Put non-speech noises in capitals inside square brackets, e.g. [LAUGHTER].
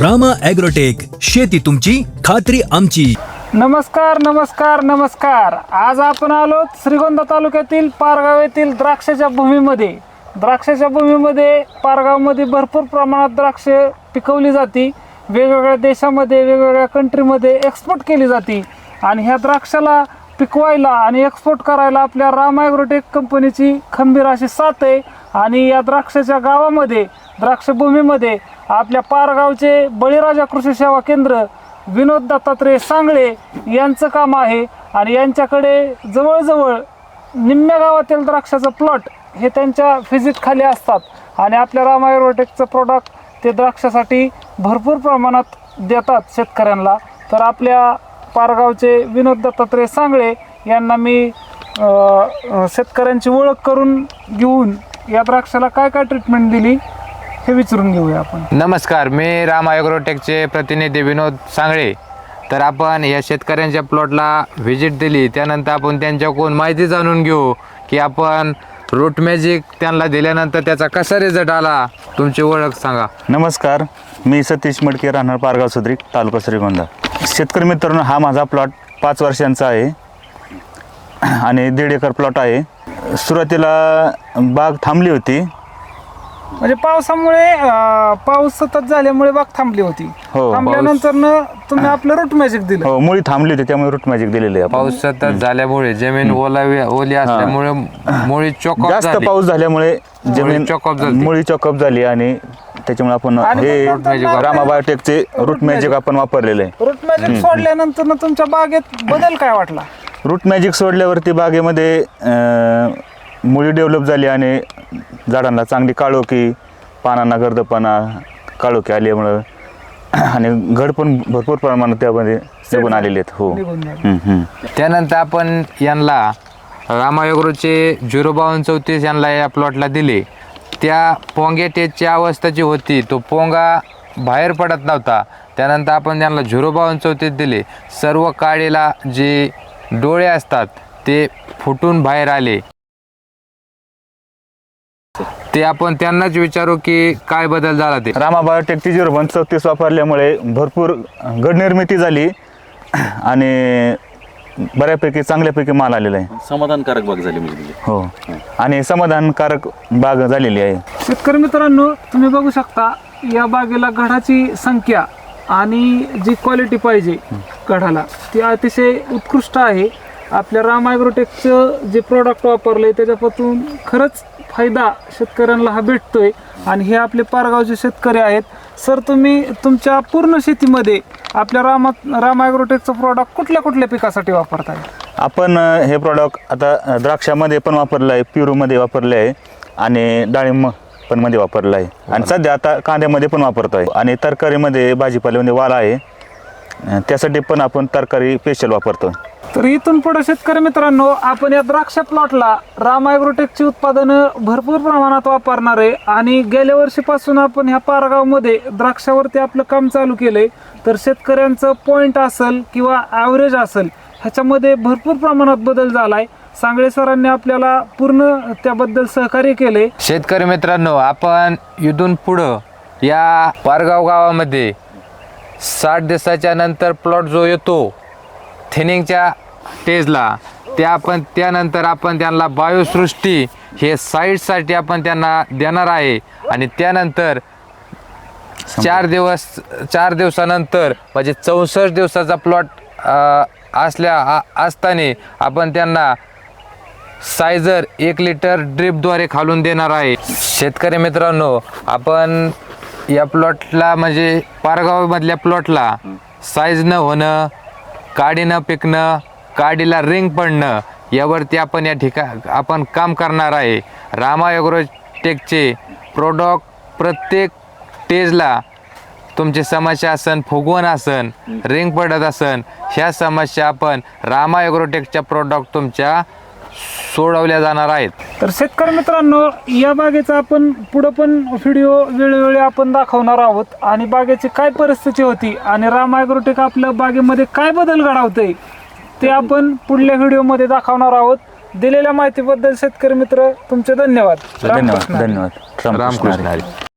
Rama agrotech शेती तुमची खात्री आमची. नमस्कार नमस्कार नमस्कार. आज आपण आलो श्रीगोंदा तालुक्यातील पारगाव येथील द्राक्षाच्या भूमीमध्ये. द्राक्षाच्या भूमीमध्ये पारगावमध्ये भरपूर प्रमाणात द्राक्ष पिकवली जाती. वेगवेगळ्या देशामध्ये वेगवेगळ्या कंट्रीमध्ये एक्सपोर्ट केली जाते. आणि ह्या द्राक्षाला पिकवायला आणि एक्सपोर्ट करायला आपल्या राम ॲग्रोटेक कंपनीची खंबीर अशी साथ आहे. आणि या द्राक्षाच्या गावामध्ये द्राक्षभूमीमध्ये आपल्या पारगावचे बळीराजा कृषी सेवा केंद्र विनोद दत्तात्रय सांगळे यांचं काम आहे. आणि यांच्याकडे जवळजवळ निम्म्या गावातील द्राक्षाचं प्लॉट हे त्यांच्या फिजिट खाली असतात. आणि आपल्या रामा एरोटेकचं प्रॉडक्ट ते द्राक्षासाठी भरपूर प्रमाणात देतात शेतकऱ्यांना. तर आपल्या पारगावचे विनोद दत्तात्रय सांगळे यांना मी शेतकऱ्यांची ओळख करून घेऊन या द्राक्षाला काय काय ट्रीटमेंट दिली? हे विचारून घेऊया आपण. नमस्कार मी राम ॲग्रोटेकचे प्रतिनिधी विनोद सांगळे. तर आपण या शेतकऱ्यांच्या प्लॉटला व्हिजिट दिली. त्यानंतर आपण त्यांच्याकडून माहिती जाणून घेऊ की आपण रूट मॅजिक त्यांना दिल्यानंतर त्याचा कसा रिझल्ट आला? तुमची ओळख सांगा. नमस्कार मी सतीश मडके राहणार पारगाव सुद्रिक तालुका श्रीगोंदा. शेतकरी मित्रांनो हा माझा प्लॉट पाच वर्षांचा आहे. आणि दीड एकर प्लॉट आहे. सुरुवातीला बाग थांबली होती. म्हणजे पावसामुळे अं, पाऊस सतत झाल्यामुळे बाग थांबली होती. हो, थांबल्यानंतर न तुम्ही आपलं रूट मॅजिक दिलं. हो मुळी थांबली होती त्यामुळे रूट मॅजिक दिलेली आहे आपण. पाऊस सतत झाल्यामुळे जमीन ओलावी ओली असल्यामुळे मुळी चोकअप जास्त झाली. पाऊस झाल्यामुळे जमीन चॉकअप झाली. मुळी चॉकअप झाली आणि त्याच्यामुळे आपण आणि हे मग नंतर ना रामा बायोटेकचे रूट मॅजिक आपण वापरलेलं आहे. रूट मॅजिक सोडल्यानंतर न तुमच्या बागेत बदल काय वाटला? रूट मॅजिक सोडल्यावरती बागेमध्ये अं, मुळी डेव्हलप झाली आणि झाडांना चांगली काळोखी पानांना गर्दपणा काळोखी आल्यामुळं [CLEARS THROAT] आणि घड पण भरपूर प्रमाणात त्यामध्ये निघून आलेले आहेत हो. हम्म, हम्म. त्यानंतर आपण यांना रामायोग्रोचे झिरो बावन्न चौतीस यांना या प्लॉटला दिले. त्या पोंगे टेजची अवस्था जी होती तो पोंगा बाहेर पडत नव्हता. त्यानंतर आपण त्यांना झिरो बावन्न चौतीस दिले. सर्व काळीला जे डोळे असतात ते फुटून बाहेर आले. ते आपण त्यांनाच विचारू की काय बदल झाला ते. रामा बायोटेकची झिरो वन चौतीस वापरल्यामुळे भरपूर घड निर्मिती झाली आणि बऱ्यापैकी चांगल्यापैकी माल आलेला आहे. समाधानकारक बाग झाली म्हणजे. तुझी. हो. आणि समाधानकारक बाग झालेली आहे. शेतकरी मित्रांनो तुम्ही बघू शकता या बागेला घडाची संख्या आणि जी क्वालिटी पाहिजे घडाला ती अतिशय उत्कृष्ट आहे. आपल्या राम ॲग्रोटेकचं जे प्रोडक्ट वापरले त्याच्यापासून खरंच फायदा शेतकऱ्यांना हा भेटतोय. आणि हे आपले पारगावचे शेतकरी आहेत. सर तुम्ही तुमच्या पूर्ण शेतीमध्ये आपल्या रामा राम ॲग्रोटेकचं प्रॉडक्ट कुठल्या कुठल्या पिकासाठी वापरताय? आपण अ, हे प्रॉडक्ट आता द्राक्षामध्ये पण वापरलं आहे पिरूमध्ये वापरले आहे आणि डाळिंब पण मध्ये वापरलं आहे. आणि सध्या आता कांद्यामध्ये पण वापरतो आहे. आणि तरकारीमध्ये भाजीपाल्यामध्ये वाला आहे. अ, त्यासाठी पण आपण तरकारी स्पेशल वापरतो. तर इथून पुढे शेतकरी मित्रांनो आपण या द्राक्ष प्लॉटला राम ॲग्रोटेकची उत्पादनं भरपूर प्रमाणात वापरणार आहे आणि गेल्या वर्षीपासून आपण ह्या पारगावमध्ये द्राक्षावरती आपलं काम चालू केलंय. तर शेतकऱ्यांचं पॉईंट असेल किंवा ॲव्हरेज असेल ह्याच्यामध्ये भरपूर प्रमाणात बदल झालाय. सांगळे सरांनी आपल्याला पूर्ण त्याबद्दल सहकार्य केले शेतकरी मित्रांनो आपण इथून पुढं या पारगाव गावामध्ये साठ दिवसाच्या नंतर प्लॉट जो येतो थेनिंगच्या स्टेजला ते आपण त्यानंतर आपण त्यांना बायोसृष्टी हे साईटसाठी आपण त्यांना देणार आहे. आणि त्यानंतर चार दिवस चार दिवसानंतर म्हणजे चौसष्ट दिवसाचा प्लॉट असल्या आ- असताना आपण त्यांना सायझर एक लिटर ड्रिपद्वारे खालून देणार आहे. शेतकरी मित्रांनो आपण या प्लॉटला म्हणजे पारगावमधल्या प्लॉटला साईज न होणं काडी न पिकणं काडीला रिंग पडणं यावरती आपण या ठिका आपण काम करणार आहे. रामा टेकचे प्रोडक्ट प्रत्येक स्टेजला तुमची समस्या असन फुगवण असन रिंग पडत असन ह्या समस्या आपण रामा ॲग्रोटेकच्या प्रोडक्ट तुमच्या सोडवल्या जाणार आहेत. तर शेतकरी मित्रांनो या बागेचा आपण पुढं पण व्हिडिओ वेळोवेळी आपण दाखवणार आहोत. आणि बागेची काय परिस्थिती होती आणि राम ॲग्रोटेक आपल्या बागेमध्ये काय बदल घडवतंय ते आपण पुढल्या व्हिडिओमध्ये दाखवणार आहोत. दिलेल्या माहितीबद्दल शेतकरी मित्र तुमचे धन्यवाद. धन्यवाद. धन्यवाद. रामकृष्ण हरी.